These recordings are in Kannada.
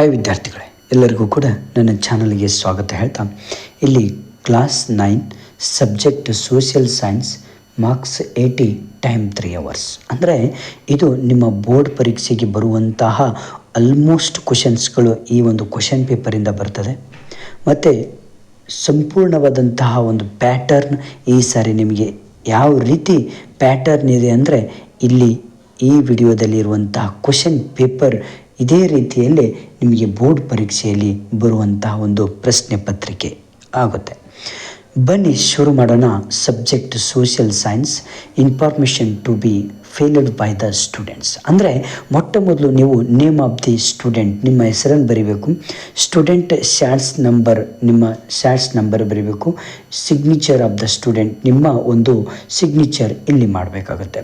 ಹಾಯ್ ವಿದ್ಯಾರ್ಥಿಗಳೇ ಎಲ್ಲರಿಗೂ ಕೂಡ ನನ್ನ ಚಾನಲ್ಗೆ ಸ್ವಾಗತ ಹೇಳ್ತಾ ಇಲ್ಲಿ class nine subject social science marks eighty time three hours ಅಂದರೆ ಇದು ನಿಮ್ಮ ಬೋರ್ಡ್ ಪರೀಕ್ಷೆಗೆ ಬರುವಂತಹ ಆಲ್ಮೋಸ್ಟ್ ಕ್ವಶನ್ಸ್ಗಳು ಈ ಒಂದು ಕ್ವಶನ್ ಪೇಪರಿಂದ ಬರ್ತದೆ ಮತ್ತು ಸಂಪೂರ್ಣವಾದಂತಹ ಒಂದು ಪ್ಯಾಟರ್ನ್ ಈ ಸಾರಿ ನಿಮಗೆ ಯಾವ ರೀತಿ ಪ್ಯಾಟರ್ನ್ ಇದೆ ಅಂದರೆ ಇಲ್ಲಿ ಈ ವಿಡಿಯೋದಲ್ಲಿ ಇರುವಂತಹ ಕ್ವಶನ್ ಪೇಪರ್ ಇದೇ ರೀತಿಯಲ್ಲಿ ನಿಮಗೆ ಬೋರ್ಡ್ ಪರೀಕ್ಷೆಯಲ್ಲಿ ಬರುವಂತಹ ಒಂದು ಪ್ರಶ್ನೆ ಪತ್ರಿಕೆ ಆಗುತ್ತೆ ಬನ್ನಿ ಶುರು ಮಾಡೋಣ subject social science information to be filled by the students ಅಂದರೆ ಮೊಟ್ಟ ಮೊದಲು ನೀವು ನೇಮ್ ಆಫ್ ದಿ ಸ್ಟೂಡೆಂಟ್ ನಿಮ್ಮ ಹೆಸರನ್ನು ಬರೀಬೇಕು ಸ್ಟೂಡೆಂಟ್ ಸ್ಯಾಡ್ಸ್ ನಂಬರ್ ನಿಮ್ಮ ಸ್ಯಾಡ್ಸ್ ನಂಬರ್ ಬರೀಬೇಕು ಸಿಗ್ನೇಚರ್ ಆಫ್ ದ ಸ್ಟೂಡೆಂಟ್ ನಿಮ್ಮ ಒಂದು ಸಿಗ್ನೇಚರ್ ಇಲ್ಲಿ ಮಾಡಬೇಕಾಗುತ್ತೆ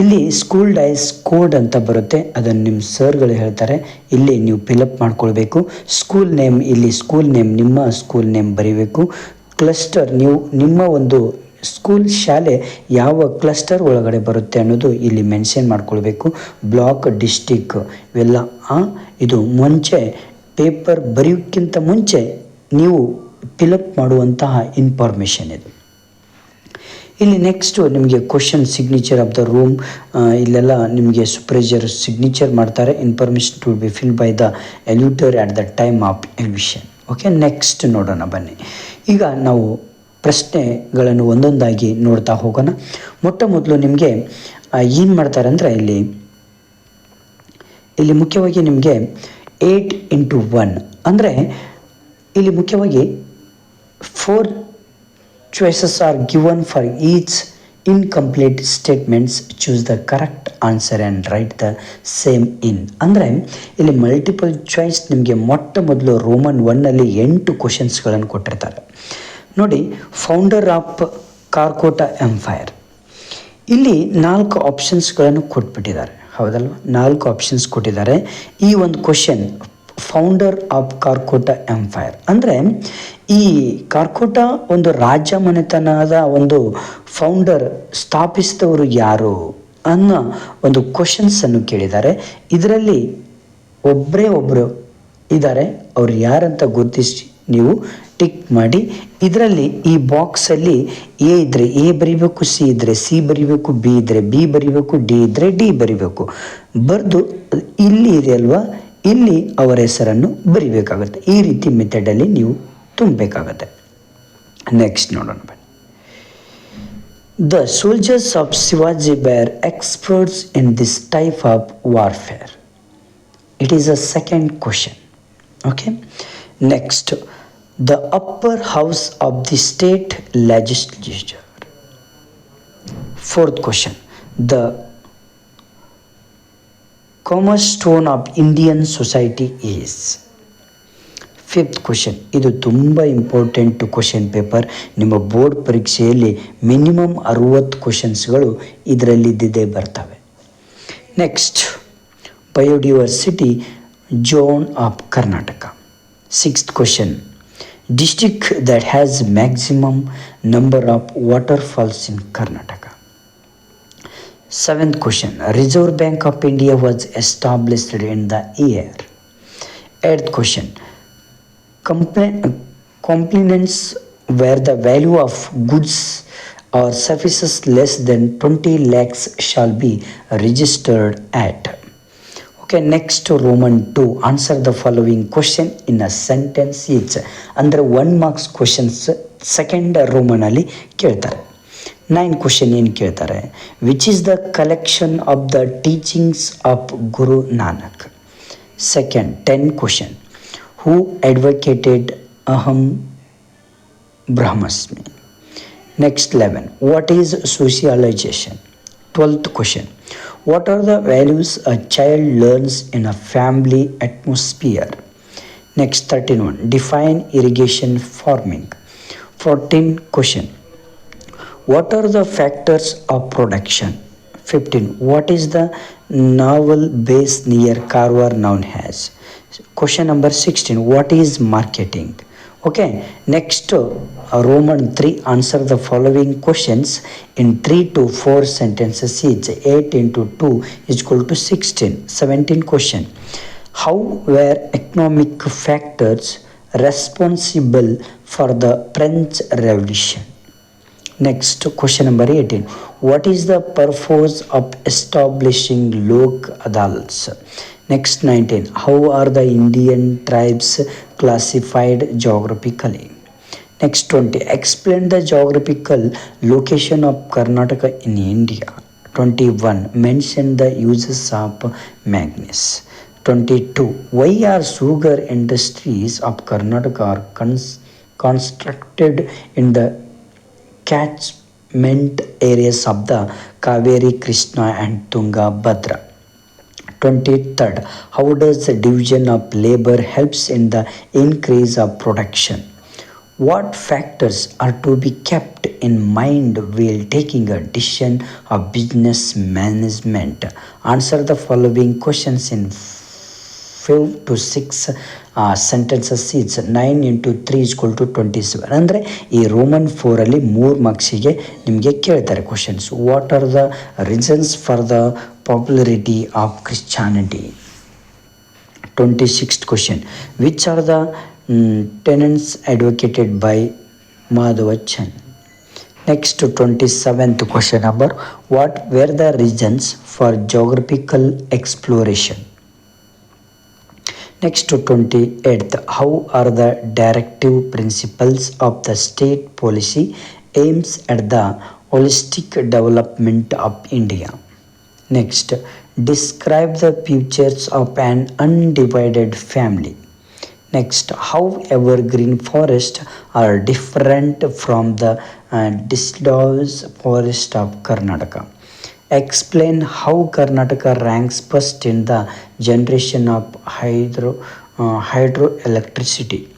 ಇಲ್ಲಿ ಸ್ಕೂಲ್ ಡೈಸ್ ಕೋಡ್ ಅಂತ ಬರುತ್ತೆ ಅದನ್ನು ನಿಮ್ಮ ಸರ್ಗಳು ಹೇಳ್ತಾರೆ ಇಲ್ಲಿ ನೀವು ಫಿಲಪ್ ಮಾಡ್ಕೊಳ್ಬೇಕು ಸ್ಕೂಲ್ ನೇಮ್ ಇಲ್ಲಿ ಸ್ಕೂಲ್ ನೇಮ್ ನಿಮ್ಮ ಸ್ಕೂಲ್ ನೇಮ್ ಬರೀಬೇಕು ಕ್ಲಸ್ಟರ್ ನೀವು ನಿಮ್ಮ ಒಂದು ಸ್ಕೂಲ್ ಶಾಲೆ ಯಾವ ಕ್ಲಸ್ಟರ್ ಒಳಗಡೆ ಬರುತ್ತೆ ಅನ್ನೋದು ಇಲ್ಲಿ ಮೆನ್ಷನ್ ಮಾಡ್ಕೊಳ್ಬೇಕು ಬ್ಲಾಕ್ ಡಿಸ್ಟಿಕ್ ಇವೆಲ್ಲ ಇದು ಮುಂಚೆ ಪೇಪರ್ ಬರೆಯೋಕ್ಕಿಂತ ಮುಂಚೆ ನೀವು ಫಿಲಪ್ ಮಾಡುವಂತಹ ಇನ್ಫಾರ್ಮೇಷನ್ ಇದು ಇಲ್ಲಿ ನೆಕ್ಸ್ಟು ನಿಮಗೆ question signature of the room ಇಲ್ಲೆಲ್ಲ ನಿಮಗೆ ಸುಪ್ರೈಜರ್ ಸಿಗ್ನೇಚರ್ ಮಾಡ್ತಾರೆ information to be fill by the evaluator at the time of evaluation okay next ನೋಡೋಣ ಬನ್ನಿ ಈಗ ನಾವು ಪ್ರಶ್ನೆಗಳನ್ನು ಒಂದೊಂದಾಗಿ ನೋಡ್ತಾ ಹೋಗೋಣ ಮೊಟ್ಟ ಮೊದಲು ನಿಮಗೆ ಏನು ಮಾಡ್ತಾರೆ ಅಂದರೆ ಇಲ್ಲಿ ಇಲ್ಲಿ ಮುಖ್ಯವಾಗಿ ನಿಮಗೆ ಏಯ್ಟ್ ಇಂಟು ಒನ್ ಅಂದರೆ ಇಲ್ಲಿ ಮುಖ್ಯವಾಗಿ four Choices are given for each incomplete statements choose the correct answer and write the same in ಅಂದರೆ ಇಲ್ಲಿ ಮಲ್ಟಿಪಲ್ ಚಾಯ್ಸ್ ನಿಮಗೆ ಮೊಟ್ಟ ಮೊದಲು ರೋಮನ್ ಒನ್ನಲ್ಲಿ ಎಂಟು ಕ್ವಶನ್ಸ್ಗಳನ್ನು ಕೊಟ್ಟಿರ್ತಾರೆ ನೋಡಿ ಫೌಂಡರ್ ಆಫ್ ಕಾರ್ಕೋಟ ಎಂಫೈರ್ ಇಲ್ಲಿ ನಾಲ್ಕು ಆಪ್ಷನ್ಸ್ಗಳನ್ನು ಕೊಟ್ಬಿಟ್ಟಿದ್ದಾರೆ ಹೌದಲ್ವ ನಾಲ್ಕು ಆಪ್ಷನ್ಸ್ ಕೊಟ್ಟಿದ್ದಾರೆ ಈ ಒಂದು question founder of Karkota empire ಅಂದರೆ ಈ ಕಾರ್ಕೋಟ ಒಂದು ರಾಜ್ಯ ಮನೆತನದ ಒಂದು ಫೌಂಡರ್ ಸ್ಥಾಪಿಸಿದವರು ಯಾರು ಅನ್ನೋ ಒಂದು ಕ್ವಶನ್ಸನ್ನು ಕೇಳಿದ್ದಾರೆ ಇದರಲ್ಲಿ ಒಬ್ಬರೇ ಒಬ್ಬರು ಇದ್ದಾರೆ ಅವ್ರು ಯಾರಂತ ಗುರುತಿಸಿ ನೀವು ಟಿಕ್ ಮಾಡಿ ಇದರಲ್ಲಿ ಈ ಬಾಕ್ಸಲ್ಲಿ ಎ ಇದ್ದರೆ ಎ ಬರಿಬೇಕು ಸಿ ಇದ್ದರೆ ಸಿ ಬರಿಬೇಕು ಬಿ ಇದ್ದರೆ ಬಿ ಬರಿಬೇಕು ಡಿ ಇದ್ದರೆ ಡಿ ಬರಿಬೇಕು ಬರೆದು ಇಲ್ಲಿ ಇದೆ ಅಲ್ವಾ ಇಲ್ಲಿ ಅವರ ಹೆಸರನ್ನು ಬರಿಬೇಕಾಗುತ್ತೆ ಈ ರೀತಿ ಮೆಥಡಲ್ಲಿ ನೀವು ತುಂಬಬೇಕಾಗತ್ತೆ ನೆಕ್ಸ್ಟ್ ನೋಡೋಣ ಬನ್ನಿ the soldiers of Shivaji were experts in this type of warfare it is a second question okay next the upper house of the state legislature fourth question the cornerstone of Indian society is fifth question ಇದು ತುಂಬ ಇಂಪಾರ್ಟೆಂಟ್ ಕ್ವಶನ್ ಪೇಪರ್ ನಿಮ್ಮ ಬೋರ್ಡ್ ಪರೀಕ್ಷೆಯಲ್ಲಿ ಮಿನಿಮಮ್ ಅರುವತ್ತು ಕ್ವಶನ್ಸ್ಗಳು ಇದರಲ್ಲಿದ್ದೇ ಬರ್ತವೆ next biodiversity zone of Karnataka sixth question district that has maximum number of waterfalls in Karnataka seventh question reserve bank of India was established in the year eighth question Compla- complainants where the value of goods or services less than 20 lakhs shall be registered at okay next to roman 2 answer the following question in a sentence each ಅಂದರೆ ಒನ್ ಮಾರ್ಕ್ಸ್ ಕ್ವಶನ್ಸ್ ಸೆಕೆಂಡ್ ರೋಮನಲ್ಲಿ ಕೇಳ್ತಾರೆ ನೈನ್ ಕ್ವಶನ್ ಏನು ಕೇಳ್ತಾರೆ which is the collection of the teachings of Guru Nanak second ten question who advocated ಅಹಂ ಬ್ರಹ್ಮಸ್ಮಿ next eleven what is socialization twelfth question what are the values a child learns in a family atmosphere next thirteen one define irrigation farming fourteen question what are the factors of production 15 what is the novel base near carver noun has question number 16 what is marketing okay next uh, roman 3 answer the following questions in 3 to 4 sentences each 8 into 2 is equal to 16 17 question how were economic factors responsible for the french revolution Next question number 18. What is the purpose of establishing Lok Adalats? Next 19. How are the Indian tribes classified geographically? Next 20. Explain the geographical location of Karnataka in India. 21. Mention the uses of Magnus. 22. Why are sugar industries of Karnataka cons constructed in the catchment areas of the Kaveri, Krishna and Tunga Bhadra. 23rd, how does the division of labor helps in the increase of production? What factors are to be kept in mind while taking a decision of business management? Answer the following questions in five to six sentences is nine into three is equal to twenty seven ಅಂದರೆ ಈ ರೋಮನ್ ಫೋರಲ್ಲಿ ಮೂರು ಮಾರ್ಕ್ಸಿಗೆ ನಿಮಗೆ ಕೇಳ್ತಾರೆ questions what are the reasons for the popularity of Christianity twenty sixth question which are the tenets advocated by ಚನ್ next twenty seventh question number what were the reasons for geographical exploration Next to 28th, how are the directive principles of the state policy aims at the holistic development of India? Next, describe the features of an undivided family. Next, how evergreen forests are different from the uh, deciduous forest of Karnataka explain how Karnataka ranks first in the generation of hydro uh, hydroelectricity.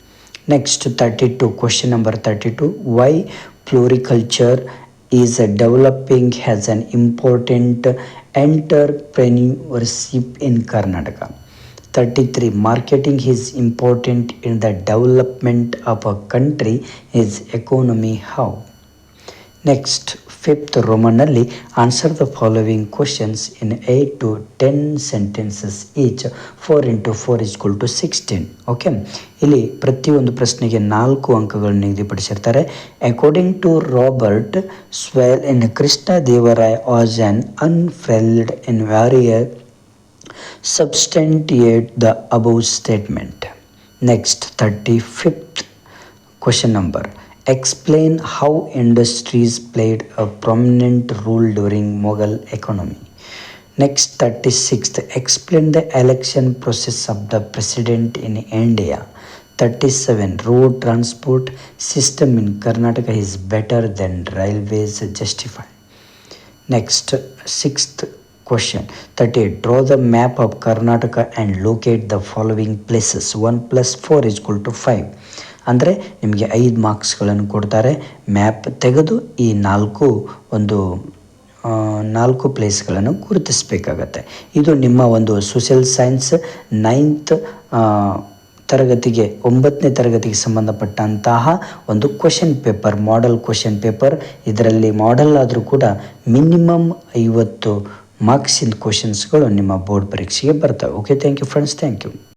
Next 32 question number 32 why floriculture is developing as an important entrepreneurship in Karnataka. 33 marketing is important in the development of a country is economy how next fifth ರೋಮನ್ನಲ್ಲಿ answer the following questions in eight to ten sentences each four into four equal to sixteen okay ಇಲ್ಲಿ ಪ್ರತಿಯೊಂದು ಪ್ರಶ್ನೆಗೆ ನಾಲ್ಕು ಅಂಕಗಳನ್ನು ನಿಗದಿಪಡಿಸಿರ್ತಾರೆ according to Robert Sewell in Krishna Devaraya was an unfailed in warrior substantiate the above statement next thirty fifth question number explain how industries played a prominent role during Mughal economy. Next 36th, explain the election process of the president in India. 37 road transport system in Karnataka is better than railways justify. Next, sixth question 38. Draw the map of Karnataka and locate the following places 1 plus 4 is equal to 5. ಅಂದರೆ ನಿಮಗೆ ಐದು ಮಾರ್ಕ್ಸ್ಗಳನ್ನು ಕೊಡ್ತಾರೆ ಮ್ಯಾಪ್ ತೆಗೆದು ಈ ನಾಲ್ಕು ಒಂದು ನಾಲ್ಕು ಪ್ಲೇಸ್ಗಳನ್ನು ಗುರುತಿಸಬೇಕಾಗತ್ತೆ ಇದು ನಿಮ್ಮ ಒಂದು ಸೋಷಿಯಲ್ ಸೈನ್ಸ್ ನೈನ್ತ್ ತರಗತಿಗೆ ಒಂಬತ್ತನೇ ತರಗತಿಗೆ ಸಂಬಂಧಪಟ್ಟಂತಹ ಒಂದು question paper model question paper ಇದರಲ್ಲಿ ಮಾಡಲ್ ಆದರೂ ಕೂಡ ಮಿನಿಮಮ್ ಐವತ್ತು ಮಾರ್ಕ್ಸಿಂದ ಕ್ವಶನ್ಸ್ಗಳು ನಿಮ್ಮ ಬೋರ್ಡ್ ಪರೀಕ್ಷೆಗೆ ಬರ್ತವೆ okay thank you friends thank you